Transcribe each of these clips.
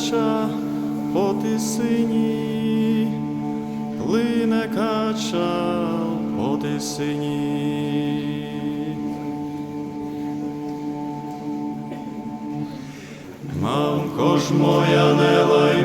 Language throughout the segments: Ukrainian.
кача по тисині, плине кача по тисині. Мамко ж моя не лай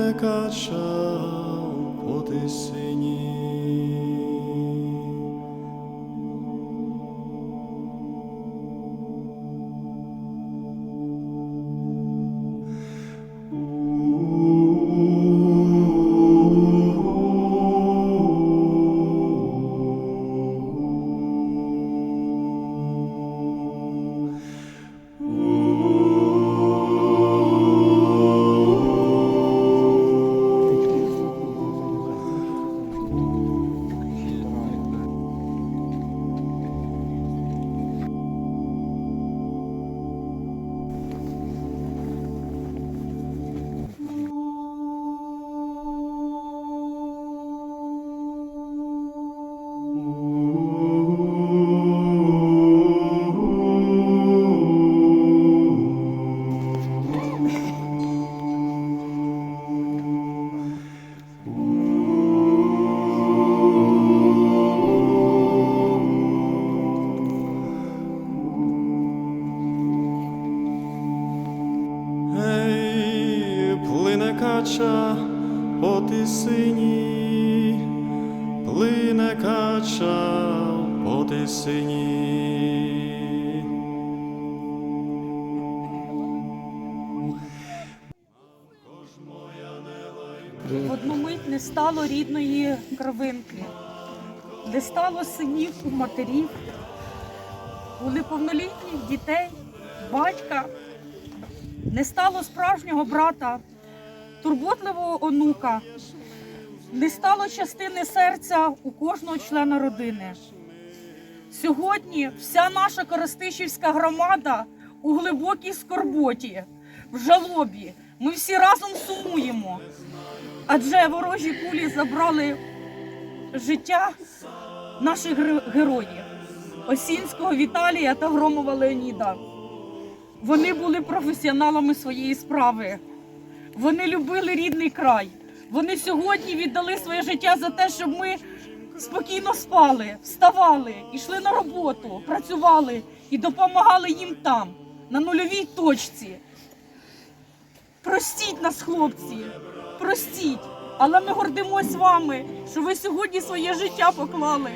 плине качав по тисині. Кача по тисині, плине кача по тисині. В одну мить не стало рідної кровинки, не стало синів у матерів, у неповнолітніх дітей, батька, не стало справжнього брата, турботливого онука, не стало частини серця у кожного члена родини. Сьогодні вся наша Коростишівська громада у глибокій скорботі, в жалобі. Ми всі разом сумуємо. Адже ворожі кулі забрали життя наших героїв Осінського Віталія та Громова Леоніда. Вони були професіоналами своєї справи. Вони любили рідний край. Вони сьогодні віддали своє життя за те, щоб ми спокійно спали, вставали, йшли на роботу, працювали і допомагали їм там, на нульовій точці. Простіть нас, хлопці, простіть, але ми гордимось вами, що ви сьогодні своє життя поклали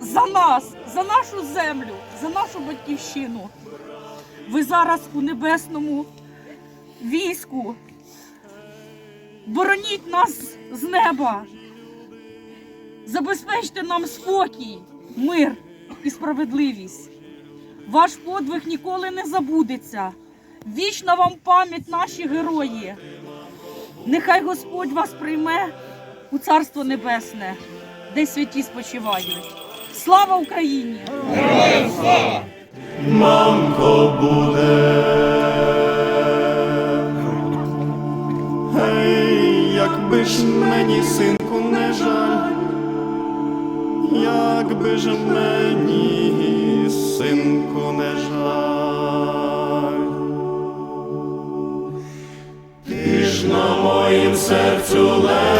за нас, за нашу землю, за нашу батьківщину. Ви зараз у небесному війську. Бороніть нас з неба. Забезпечте нам спокій, мир і справедливість. Ваш подвиг ніколи не забудеться. Вічна вам пам'ять, наші герої. Нехай Господь вас прийме у Царство Небесне, де святі спочивають. Слава Україні! мамко буде. Синку, не жаль, якби ж мені, синку, не жаль. Ти ж на моїм серцю лежав,